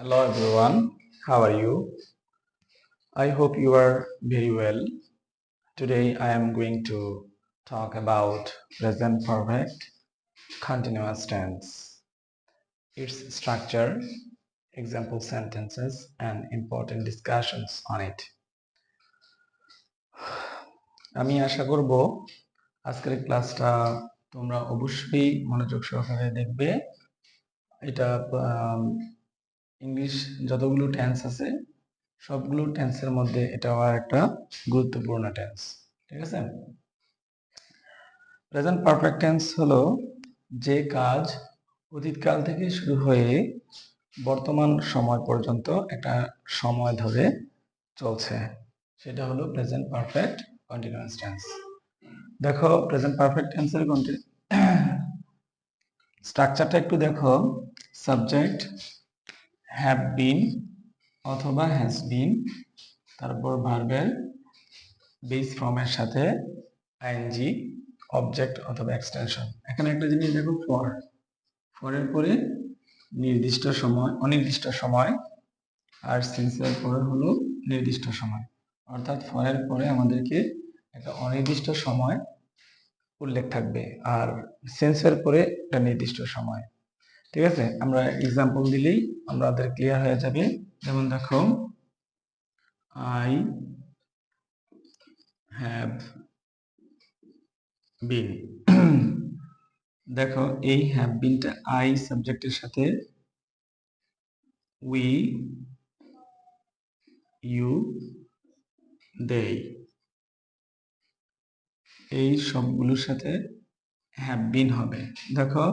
Hello everyone, how are you? I hope you are very well. Today I am going to talk about present perfect continuous tense, its structure, example sentences, and important discussions on it. আমি আশা করব আজকের ক্লাসটা তোমরা অবশ্যই মনোযোগ সহকারে দেখবে এটা ইংলিশ যতগুলো টেন্স আছে, সবগুলো টেন্সের মধ্যে এটাও আর একটা গুরুত্বপূর্ণ টেন্স ঠিক আছে? প্রেজেন্ট পারফেক্ট টেন্স হলো যে কাজ অতীতকাল থেকে শুরু হয়ে বর্তমান সময় পর্যন্ত একটা সময় ধরে চলছে। সেটা হলো প্রেজেন্ট পারফেক্ট কন্টিনিউয়াস টেন্স দেখো প্রেজেন্ট পারফেক্ট টেন্সের স্ট্রাকচারটা একটু দেখো। সাবজেক্ট হ্যাভ বিন অথবা হ্যাজ বিন তারপর ভার্বের বেস ফর্মের সাথে আইএনজি অবজেক্ট অথবা এক্সটেনশন এখানে একটা জিনিস দেখো ফর ফরের পরে নির্দিষ্ট সময়, অনির্দিষ্ট সময়, আর সিন্সের পরে হলো নির্দিষ্ট সময়। অর্থাৎ ফরের পরে আমাদেরকে একটা অনির্দিষ্ট সময় উল্লেখ থাকবে, আর সেন্সের পরে একটা নির্দিষ্ট সময়। ঠিক আছে? আমরা এক্সাম্পল দিলেই আমাদের ক্লিয়ার হয়ে যাবে। যেমন দেখো আই হ্যাভ বিন দেখো, এই হ্যাভ বিনটা আই সাবজেক্টের সাথে উই ইউ দেই এই সবগুলোর সাথে হ্যাভ বিন হবে। দেখো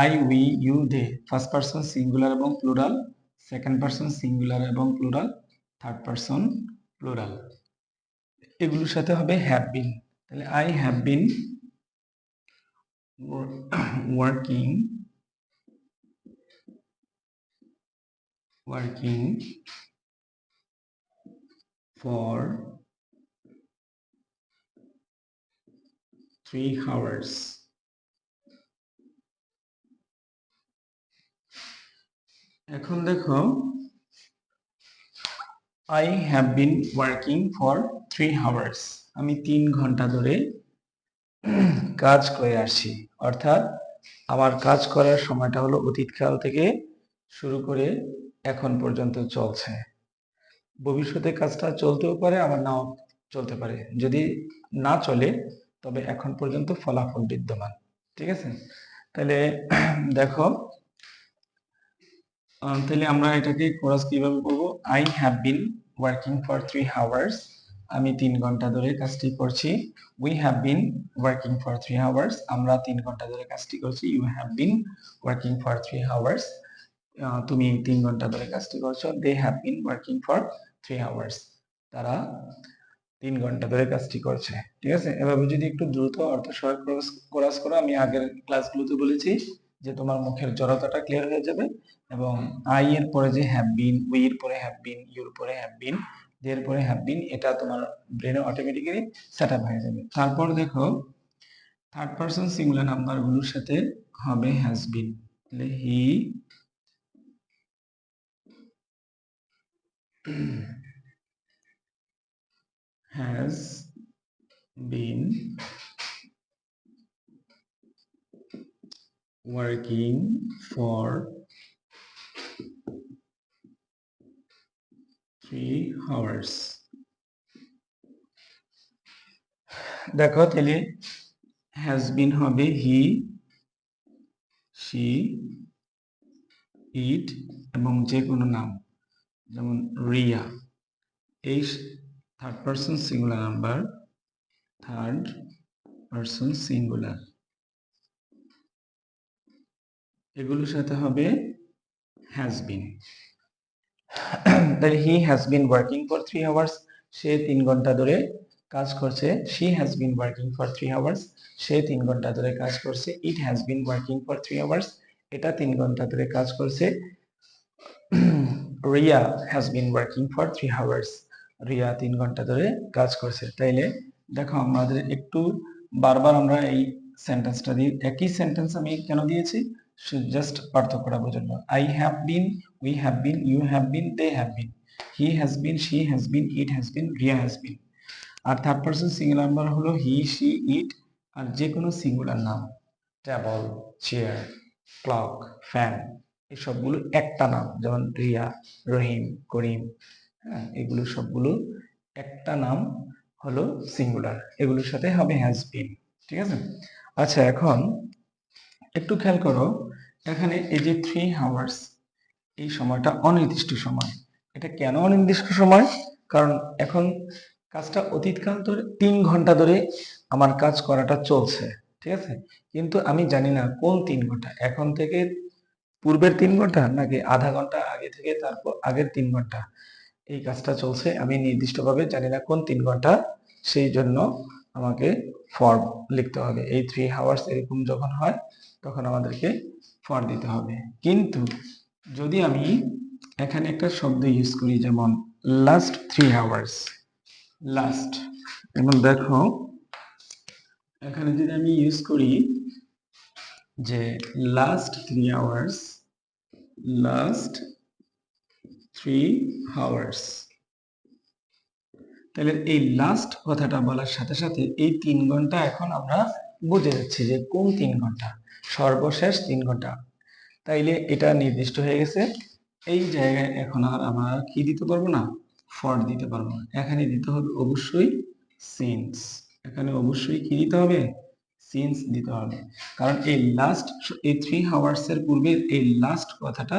I we you they first person singular এবং প্লুরাল সেকেন্ড পারসন সিঙ্গুলার এবং প্লুরাল থার্ড পারসন প্লুরাল এগুলোর সাথে হবে হ্যাভ বিন তাহলে I have been working working for three hours. এখন দেখো I have been working for three hours আমি তিন ঘণ্টা ধরে কাজ করে আসছি। অর্থাৎ আমার কাজ করার সময়টা হলো অতীতকাল থেকে শুরু করে এখন পর্যন্ত চলছে। ভবিষ্যতে কাজটা চলতেও পারে, আবার নাও চলতে পারে। যদি না চলে তবে এখন পর্যন্ত ফলাফল বিদ্যমান, ঠিক আছে? তাহলে দেখো তাহলে আমরা এটাকে কোরাস কীভাবে করব? I have been working for three hours আমি তিন ঘণ্টা ধরে কাজটি করছি। We have been working for three hours আমরা তিন ঘণ্টা ধরে কাজটি করছি। You have been working for three hours তুমি তিন ঘণ্টা ধরে কাজটি করছ। They have been working for three hours তারা তিন ঘণ্টা ধরে কাজটি করছে, ঠিক আছে? এভাবে যদি একটু দ্রুত অর্থ সহায়ক ক্রস করো, আমি আগের ক্লাসগুলোতে বলেছি যে তোমার মুখের জড়তাটা ক্লিয়ার হয়ে যাবে এবং আই এর পরে যে হ্যাভ বিন উই এর পরে হ্যাভ বিন ইউর পরে হ্যাভ বিন দের পরে হ্যাভ বিন এটা তোমার ব্রেনে অটোমেটিক্যালি সেট আপ হয়ে যাবে। তারপর দেখো থার্ড পারসন সিঙ্গুলার নাম্বারগুলোর সাথে হবে হ্যাজ বিন তাহলে he has been working for three hours. দেখো, তাহলে হ্যাজ বিন হবে হি সি ইট এবং যে কোনো নাম, যেমন রিয়া। এই third person singular number third person singular এগুলোর সাথে হবে হ্যাজ বিন তাহলে he has been working for three hours সে তিন ঘণ্টা ধরে কাজ করছে she has been working for three hours সে তিন ঘণ্টা ধরে কাজ করছে it has been working for three hours এটা তিন ঘণ্টা ধরে কাজ করছে, Riya has been working for three hours Riya তিন ঘণ্টা ধরে কাজ করছে। তাইলে দেখো আমাদের একটু বারবার আমরা এই সেন্টেন্সটা দিই একই সেন্টেন্স আমি কেন দিয়েছি? জাস্ট পার্থক্যটা বোঝানো I have been we have been you have been they have been he has been she has been it has been Riya has been R third person singular number হলো he she it আর যে কোনো singular নাম। Table chair clock fan এই সবগুলো একটা নাম। যেমন রিয়া, রহিম, করিম। হ্যাঁ এগুলো সবগুলো একটা নাম হলো সিঙ্গুলার এগুলোর সাথে হবে হ্যাজ বিন ঠিক আছে? আচ্ছা এখন একটু খেয়াল করো, এখানে এই যে থ্রি হাওয়ার্স এই সময়টা অনির্দিষ্ট সময়। এটা কেন অনির্দিষ্ট সময়? কারণ এখন কাজটা অতীতকাল ধরে, তিন ঘণ্টা ধরে আমার কাজ করাটা চলছে, ঠিক আছে? কিন্তু আমি জানি না কোন তিন ঘণ্টা, এখন থেকে পূর্বের তিন ঘণ্টা নাকি আধা ঘণ্টা আগে থেকে তারপর আগের তিন ঘণ্টা। এই কাজটা চলছে। আমি নির্দিষ্টভাবে জানি না কোন তিন ঘণ্টা, সেই জন্য আমাকে ফর্ম লিখতে হবে। এই থ্রি হাওয়ার্স এরকম যখন হয়, তখন আমাদেরকে ফর দিতে হবে। কিন্তু যদি আমি এখানে একটা শব্দ ইউজ করি, যেমন লাস্ট থ্রি হাওয়ার্স লাস্ট যেমন দেখো, এখানে যদি আমি ইউজ করি যে last three hours last three hours তাহলে এই লাস্ট কথাটা বলার সাথে সাথে এই তিন ঘণ্টা এখন আমরা বুঝে যাচ্ছি যে কোন তিন ঘণ্টা? সর্বশেষ তিন ঘণ্টা। তাইলে এটা নির্দিষ্ট হয়ে গেছে। এই জায়গায় এখন আর আমরা কি দিতে পারব না? ফর দিতে পারব না। এখানে দিতে হবে অবশ্যই সিন্স এখানে অবশ্যই কি দিতে হবে? সিন্স দিতে হবে। কারণ এই লাস্ট এই থ্রি হাওয়ার্স এর পূর্বে এই লাস্ট কথাটা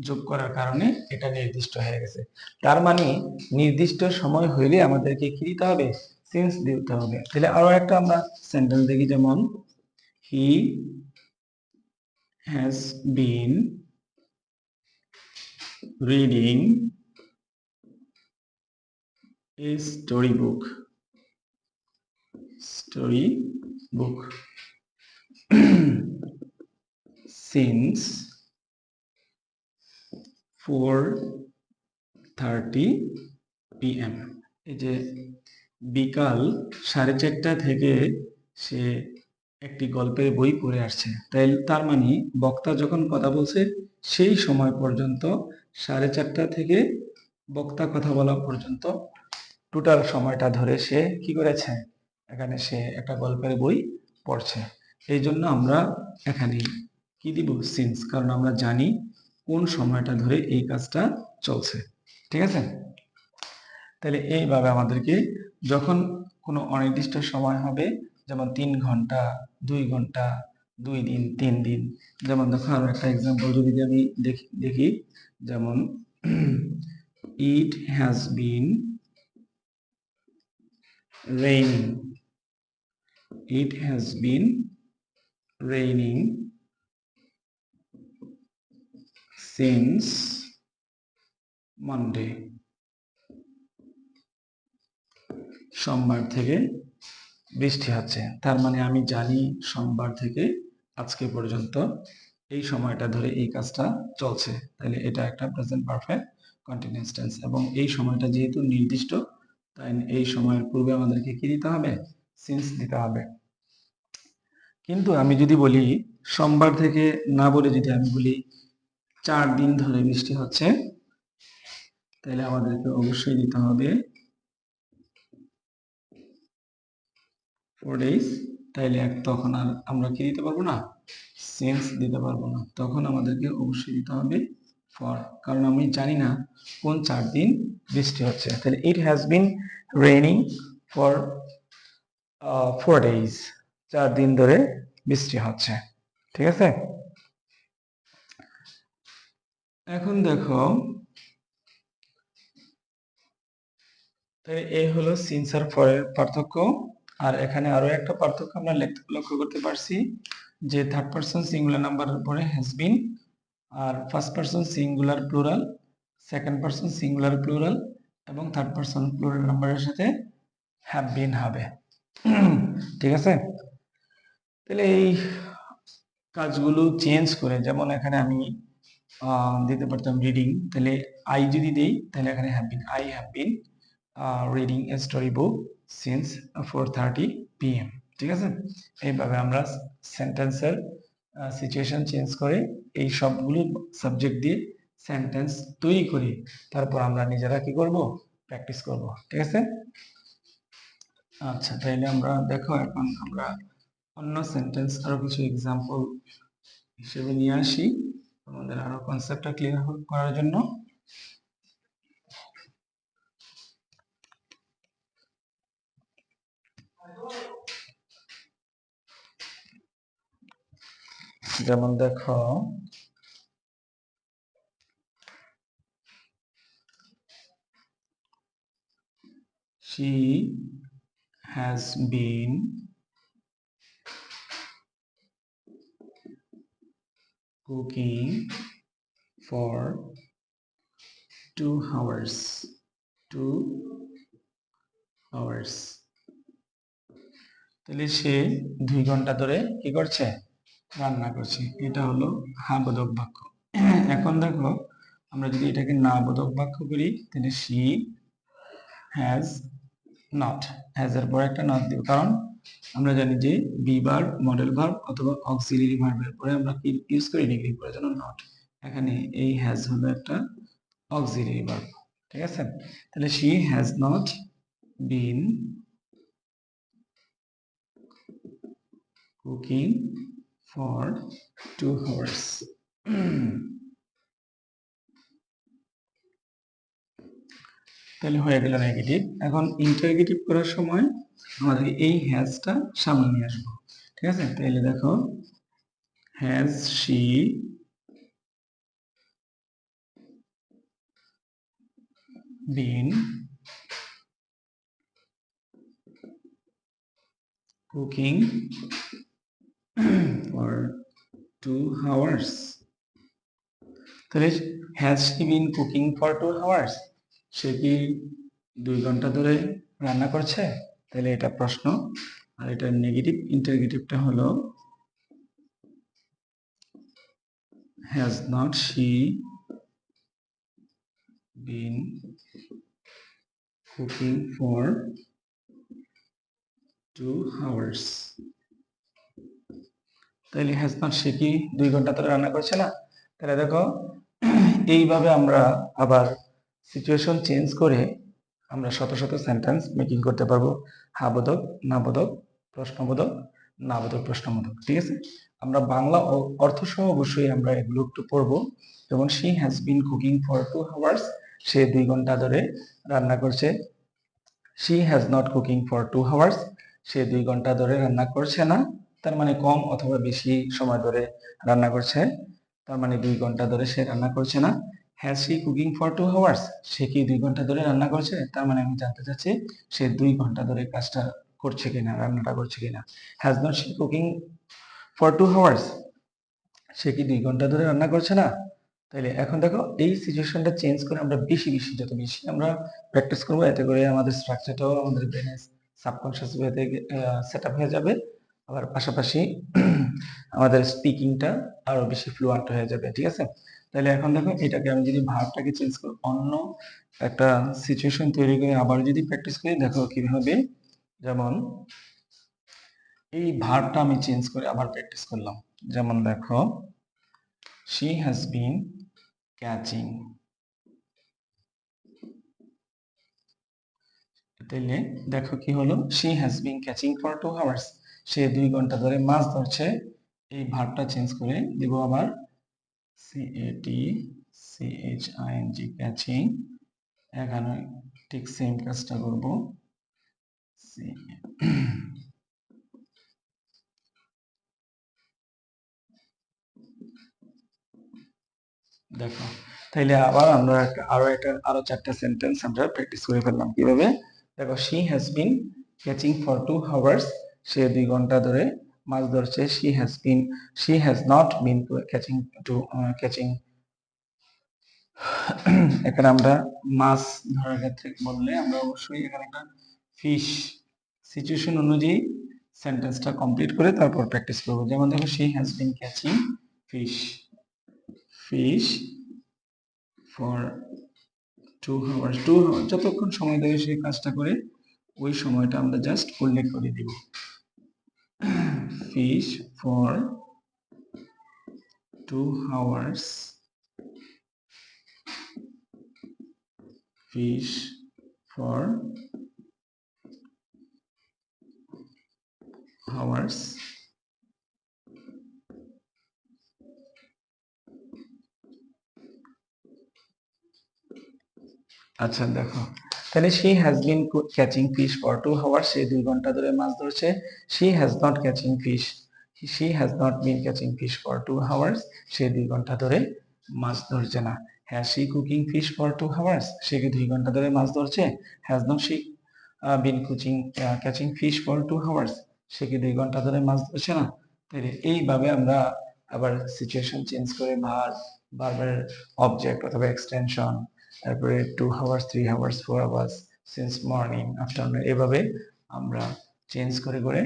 যোগ করার কারণে এটা নির্দিষ্ট হয়ে গেছে। তার মানে নির্দিষ্ট সময় হইলে আমাদেরকে কি দিতে হবে? সিন্স দিতে হবে। তাহলে আরও একটা আমরা সেন্টেন্স দেখি, যেমন he has been reading story book story book book. since 4:30 pm এই যে বিকাল সাড়ে চারটা থেকে সে একটি গল্পের বই পড়ে আসছে। তাই তার মানে বক্তা যখন কথা বলছে, সেই সময় পর্যন্ত সাড়ে চারটা থেকে বক্তা কথা বলা পর্যন্ত টোটাল সময়টা ধরে সে কি করেছে? এখানে সে একটা গল্পের বই পড়ছে। এই জন্য আমরা এখানে কি দিব? সিন্স কারণ আমরা জানি কোন সময়টা ধরে এই কাজটা চলছে? ঠিক আছে? তাহলে এইভাবে আমাদেরকে যখন কোনো অনির্দিষ্ট সময় হবে, যেমন তিন ঘণ্টা, দুই ঘণ্টা, দুই দিন, তিন দিন, যেমন দেখো আরও একটা এক্সাম্পল যদি আমি দেখি দেখি, যেমন it has been raining it has been raining since monday. সোমবার থেকে বৃষ্টি হচ্ছে। তার মানে আমি জানি সোমবার থেকে আজকে পর্যন্ত এই সময়টা ধরে এই কাজটা চলছে। তাহলে এটা একটা প্রেজেন্ট পারফেক্ট কন্টিনিউয়াস টেন্স এবং এই সময়টা যেহেতু নির্দিষ্ট, তাই এই সময়ের পূর্বে আমাদেরকে কি দিতে হবে? সিন্স দিতে হবে। কিন্তু আমি যদি বলি, সোমবার থেকে না বলে যদি আমি বলি চার দিন ধরে বৃষ্টি হচ্ছে। তাহলে আমাদেরকে অবশ্যই দিতে হবে ফোর ডেজ তাইলে তখন আর আমরা কি দিতে পারব না? সেন্স দিতে পারব না। তখন আমাদেরকে অবশ্যই দিতে হবে ফর কারণ আমি জানি না কোন চার দিন বৃষ্টি হচ্ছে। তাহলে it has been raining for four days চার দিন ধরে বৃষ্টি হচ্ছে। ঠিক আছে? এখন দেখো তাহলে এই হলো সিনসার ফরের পার্থক্য, আর এখানে আরও একটা পার্থক্য আমরা লক্ষ্য করতে পারছি, যে থার্ড পারসন সিঙ্গুলার নাম্বারের পরে has been R first person singular plural second person singular plural এবং থার্ড পারসন প্লুরাল নাম্বারের সাথে হ্যাভ বিন হবে। ঠিক আছে? তাহলে এই কাজগুলো চেঞ্জ করে, যেমন এখানে আমি দিতে পারতাম রিডিং তাহলে আই যদি দেই, তাহলে এখানে have been I have been reading a story book since four thirty PM ঠিক আছে? এইভাবে আমরা সেন্টেন্সের সিচুয়েশন চেঞ্জ করে এই সবগুলো সাবজেক্ট দিয়ে সেন্টেন্স তৈরি করি। তারপর আমরা নিজেরা কি করব? প্র্যাকটিস করব, ঠিক আছে? আচ্ছা তাইলে আমরা দেখো এখন আমরা অন্য সেন্টেন্স আরও কিছু এক্সাম্পল হিসেবে নিয়ে আসি। আমাদের আরও কনসেপ্টটা ক্লিয়ার করার জন্য। যেমন দেখো she has been cooking for two hours two hours তাহলে সে দুই ঘণ্টা ধরে কি করছে? রান্না করছে। এটা হলো হা বোধক বাক্য। এখন দেখো, আমরা যদি এটাকে না বোধক বাক্য করি, তাহলে সি হ্যাজ নট হ্যাজ এর পর একটা নট দিব। কারণ আমরা জানি যে বি বার মডেল ভার্ব অথবা অক্সিলারি ভার্বের পরে আমরা কি ইউজ করি ডিগ্রি পরে যেন নট এখানে এই হ্যাজ হলো একটা অক্সিলারি ভার্ব ঠিক আছে? তাহলে she has not been cooking for two hours. তাহলে হয়ে গেল নেগেটিভ এখন ইন্টারগেটিভ করার সময় আমাদের এই হ্যাজটা সামনে নিয়ে আসব। ঠিক আছে? তাহলে দেখো has she been cooking for two hours? তাহলে has she been cooking for two hours? সে কি দুই ঘণ্টা ধরে রান্না করছে? তাহলে এটা প্রশ্ন। আর এটা নেগেটিভ ইন্টারগেটিভটা হলো has not she been cooking for two hours? তাহলে হ্যাজ নট সে কি দুই ঘণ্টা ধরে রান্না করছে না? তাহলে দেখো, এইভাবে আমরা আবার সিচুয়েশন চেঞ্জ করে আমরা শত শত সেন্টেন্স মেকিং করতে পারব। হাবোধক নাবোধক প্রশ্নবোধক না নাবোধক প্রশ্নবোধক ঠিক আছে? আমরা বাংলা ও অর্থ সহ অবশ্যই আমরা এগুলো একটু পড়ব। যেমন she has been cooking for two hours সে দুই ঘণ্টা ধরে রান্না করছে। She has not cooking for two hours সে দুই ঘণ্টা ধরে রান্না করছে না। তার মানে কম অথবা বেশি সময় ধরে রান্না করছে। তার মানে দুই ঘণ্টা ধরে সে রান্না করছে না। Has she cooking for two hours সে কি দুই ঘণ্টা ধরে রান্না করছে? তার মানে আমি জানতে চাচ্ছি, সে দুই ঘণ্টা ধরে কাজটা করছে কিনা, রান্নাটা করছে কিনা? Has not she cooking for two hours সে কি দুই ঘণ্টা ধরে রান্না করছে না? তাইলে এখন দেখো, এই সিচুয়েশনটা চেঞ্জ করে আমরা বেশি বেশি, যত বেশি আমরা প্র্যাকটিস করব, এতে করে আমাদের স্ট্রাকচারটাও আমাদের ব্রেনে সাবকনশিয়াস ওয়েতে সেট আপ হয়ে যাবে। আবার পাশাপাশি আমাদের স্পিকিংটা আরও বেশি ফ্লুয়েন্ট হয়ে যাবে, ঠিক আছে? তাহলে এখন দেখো এটাকে আমি যদি ভার্বটাকে চেঞ্জ করি অন্য একটা সিচুয়েশন তৈরি করে আবার যদি প্র্যাকটিস করি, দেখো কীভাবে? যেমন এই ভার্বটা আমি চেঞ্জ করে আবার প্র্যাকটিস করলাম। যেমন দেখো শি হ্যাজ বিন ক্যাচিং তাইলে দেখো কি হলো? She has been catching for two hours সে দুই ঘণ্টা ধরে মাছ ধরছে। এই ভার্বটা চেঞ্জ করে দিব আবার C A T C H I N G catching এখানে ঠিক সেম কাজটা করব। দেখো, তাইলে আবার আমরা আরও একটা, আরও চারটা সেন্টেন্স আমরা প্র্যাকটিস করে ফেললাম কীভাবে? দেখো she has been catching for two hours সে দুই ঘণ্টা ধরে মাছ ধরছে she has been she has not been catching two catching এখানে আমরা মাছ ধরার ক্ষেত্রে বললে আমরা অবশ্যই এখানে একটা ফিশ সিচুয়েশন অনুযায়ী সেন্টেন্সটা কমপ্লিট করে তারপর প্র্যাকটিস করব। যেমন দেখো she has been catching fish fish for two hours two যতক্ষণ সময় ধরে সেই কাজটা করে, ওই সময়টা আমরা জাস্ট উল্লেখ করে দিব। Fish for two hours fish for hours. আচ্ছা দেখো। তাহলে she has been catching fish for two hours সে দুই ঘণ্টা ধরে মাছ ধরছে। She has not catching fish she has not been catching fish for two hours সে দুই ঘণ্টা ধরে মাছ ধরছে না। Has she cooking fish for two hours সে কি দুই ঘণ্টা ধরে মাছ ধরছে? Has not she been কুচিং catching fish for two hours সে কি দুই ঘণ্টা ধরে মাছ ধরছে না? তাহলে এইভাবে আমরা আবার সিচুয়েশন চেঞ্জ করে ভার বারবার অবজেক্ট অথবা এক্সটেনশন তারপরে two hours three hours four hours since morning afternoon এভাবে আমরা চেঞ্জ করে করে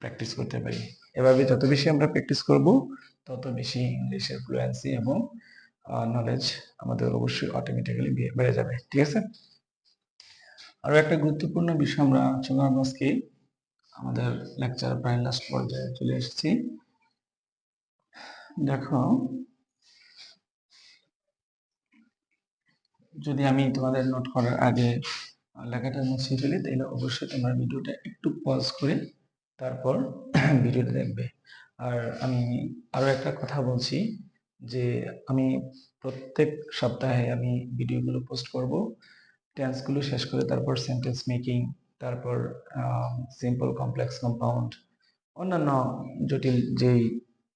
প্র্যাকটিস করতে পারি। এভাবে যত বেশি আমরা প্র্যাকটিস করব, তত বেশি ইংলিশের ফ্লুয়েন্সি এবং নলেজ আমাদের অবশ্যই অটোমেটিক্যালি বেড়ে যাবে। ঠিক আছে? আরও একটা গুরুত্বপূর্ণ বিষয় আমরা আলোচনা আজকে। আমাদের লেকচার প্রায় লাস্ট পর্যায়ে চলে এসেছি। দেখো যদি আমি তোমাদের নোট করার আগে লেখাটা মুছিয়ে ফেলি, তাহলে অবশ্যই তোমরা ভিডিওটা একটু পজ করে তারপর ভিডিওটা দেখবে। আর আমি আরও একটা কথা বলছি, যে আমি প্রত্যেক সপ্তাহে আমি ভিডিওগুলো পোস্ট করব টেন্সগুলো শেষ করে তারপর সেন্টেন্স মেকিং তারপর সিম্পল কমপ্লেক্স কম্পাউন্ড অন্যান্য জটিল যেই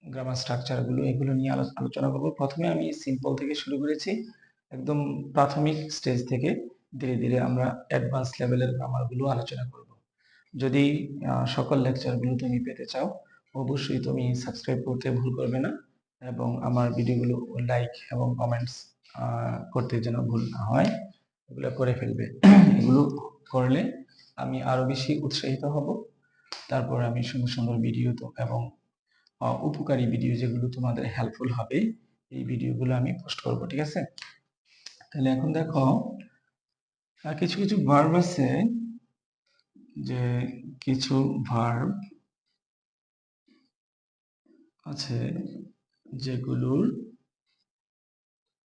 গ্রামার স্ট্রাকচারগুলো এগুলো নিয়ে আলোচনা করব। প্রথমে আমি সিম্পল থেকে শুরু করেছি। একদম প্রাথমিক স্টেজ থেকে ধীরে ধীরে আমরা অ্যাডভান্স লেভেলের গ্রামারগুলো আলোচনা করব। যদি সকল লেকচারগুলো তুমি পেতে চাও, অবশ্যই তুমি সাবস্ক্রাইব করতে ভুল করবে না এবং আমার ভিডিওগুলো লাইক এবং কমেন্টস করতে যেন ভুল না হয়, এগুলো করে ফেলবে। এগুলো করলে আমি আরও বেশি উৎসাহিত হব। তারপর আমি সুন্দর সুন্দর ভিডিও তো এবং উপকারী ভিডিও যেগুলো তোমাদের হেল্পফুল হবে, এই ভিডিওগুলো আমি পোস্ট করব, ঠিক আছে? তাহলে এখন দেখো কিছু কিছু ভার্ব আছে যে কিছু ভার্ব আছে যেগুলোর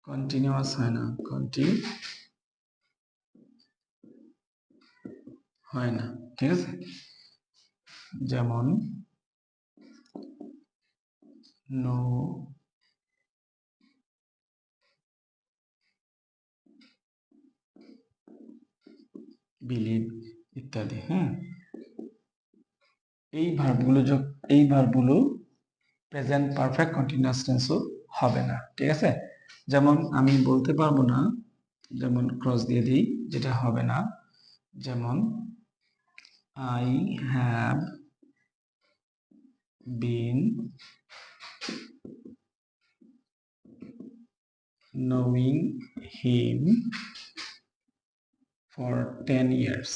কন্টিনিউয়াস হয় না কন্টিনিউ হয় না, ঠিক আছে? যেমন নো বিলিভ ইত্যাদি হ্যাঁ? এই ভার্বগুলো এই ভার্বগুলো প্রেজেন্ট পারফেক্ট কন্টিনিউয়াস টেন্সও হবে না, ঠিক আছে? যেমন আমি বলতে পারব না, যেমন ক্রস দিয়ে দিই, যেটা হবে না, যেমন I have been knowing him for 10 years.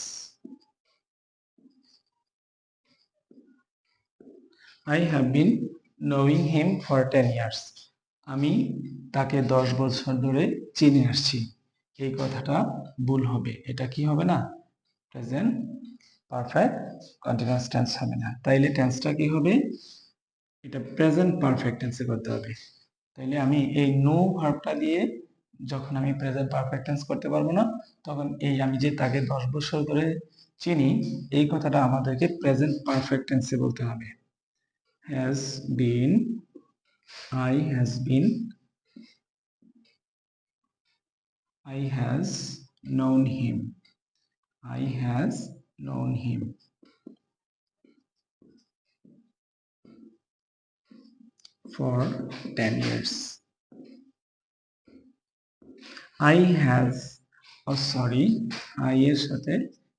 I have been knowing him for 10 years. আমি তাকে দশ বছর ধরে চিনে আসছি। এই কথাটা ভুল হবে। এটা কি হবে না? প্রেজেন্ট পারফেক্ট কন্টিনিউয়াস টেন্স হবে না। তাইলে টেন্সটা কি হবে? এটা প্রেজেন্ট পারফেক্ট টেন্সে করতে হবে। তাইলে আমি এই নো ভার্বটা দিয়ে যখন আমি প্রেজেন্ট পারফেক্ট টেন্স করতে পারব না, তখন এই আমি যে তাকে দশ বছর ধরে চিনি, এই কথাটা আমাদেরকে প্রেজেন্ট পারফেক্ট টেন্সে বলতে হবে has been I has been I has known him I has known him for 10 years. I has oh sorry, I এর সাথে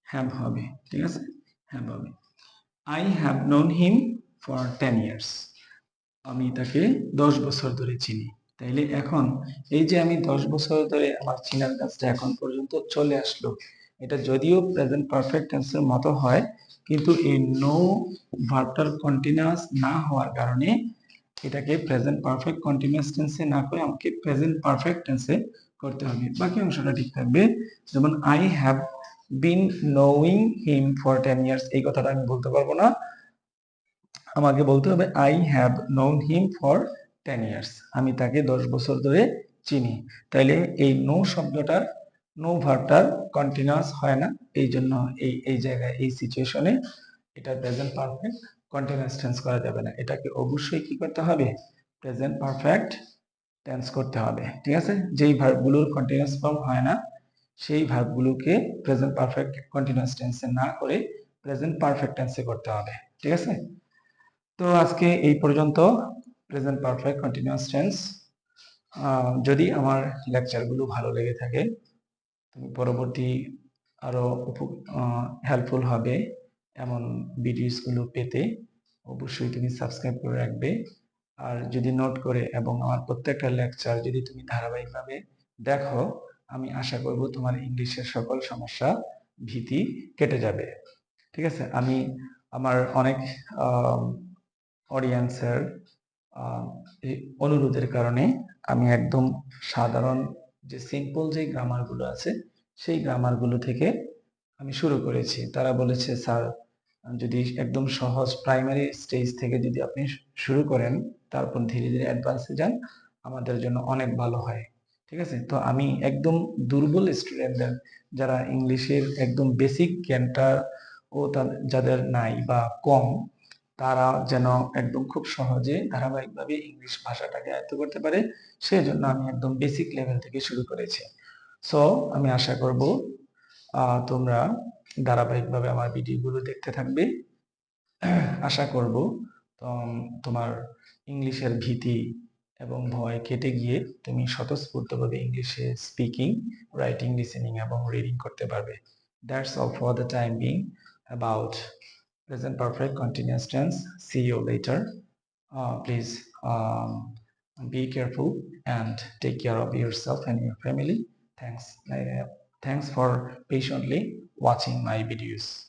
have হবে, ঠিক আছে? Have হবে। I have known him for 10 years আমি তাকে 10 বছর ধরে চিনি। তাইলে এখন এই যে আমি 10 বছর ধরে আমার চিনার কাজটা এখন পর্যন্ত চলে আসলো, এটা যদিও প্রেজেন্ট পারফেক্ট টেন্সের মতো হয়, কিন্তু এই নো ভার্বটার কন্টিনিউয়াস না হওয়ার কারণে এটাকে প্রেজেন্ট পারফেক্ট কন্টিনিউয়াস টেন্সে না করে আমাকে প্রেজেন্ট পারফেক্ট টেন্সে করতে হবে। বাকি অংশটা ঠিক থাকবে। যেমন I have been knowing him for ten years এই কথাটা আমি বলতে পারব না। আমাকে বলতে হবে I have known him for ten years আমি তাকে দশ বছর ধরে চিনি। তাইলে এই নো শব্দটার নো ভার্বটার কন্টিনিউয়াস হয় না। এই জন্য এই এই জায়গায়, এই সিচুয়েশনে এটা প্রেজেন্ট পারফেক্ট কন্টিনিউয়াস টেন্স করা যাবে না। এটাকে অবশ্যই কি করতে হবে? প্রেজেন্ট পারফেক্ট টেন্স করতে হবে, ঠিক আছে? যেই ভার্বগুলোর কন্টিনিউয়াস ফর্ম হয় না, সেই ভার্বগুলোকে প্রেজেন্ট পারফেক্ট কন্টিনিউয়াস টেন্সে না করে প্রেজেন্ট পারফেক্ট টেন্সে করতে হবে, ঠিক আছে? তো আজকে এই পর্যন্ত প্রেজেন্ট পারফেক্ট কন্টিনিউয়াস টেন্স যদি আমার লেকচারগুলো ভালো লেগে থাকে, তুমি পরবর্তী আরও হেল্পফুল হবে এমন ভিডিওসগুলো পেতে, অবশ্যই তুমি সাবস্ক্রাইব করে রাখবে। আর যদি নোট করে এবং আমার প্রত্যেকটা লেকচার যদি তুমি ধারাবাহিকভাবে দেখো, আমি আশা করব তোমার ইংলিশের সকল সমস্যা ভীতি কেটে যাবে। ঠিক আছে? আমি আমার অনেক অডিয়েন্সের অনুরোধের কারণে আমি একদম সাধারণ যে সিম্পল যে গ্রামারগুলো আছে, সেই গ্রামারগুলো থেকে আমি শুরু করেছি। তারা বলেছে, স্যার যদি একদম সহজ প্রাইমারি স্টেজ থেকে যদি আপনি শুরু করেন, তারপর ধীরে ধীরে অ্যাডভান্সে যান, আমাদের জন্য অনেক ভালো হয়। ঠিক আছে? তো আমি একদম দুর্বল স্টুডেন্টদের যারা ইংলিশের একদম বেসিক জ্ঞানটা ও যাদের নাই বা কম, তারা যেন একদম খুব সহজে ধারাবাহিকভাবে ইংলিশ ভাষাটাকে আয়ত্ত করতে পারে সেই জন্য আমি একদম বেসিক লেভেল থেকে শুরু করেছি। সো আমি আশা করব তোমরা ধারাবাহিকভাবে আমার ভিডিওগুলো দেখতে থাকবে। আশা করব তোমার ইংলিশের ভীতি এবং ভয় কেটে গিয়ে তুমি স্বতঃস্ফূর্তভাবে ইংলিশে স্পিকিং রাইটিং লিসেনিং এবং রিডিং করতে পারবে। That's all for the time being about present perfect continuous tense see you later please be careful and take care of yourself and your family thanks thanks for patiently watching my videos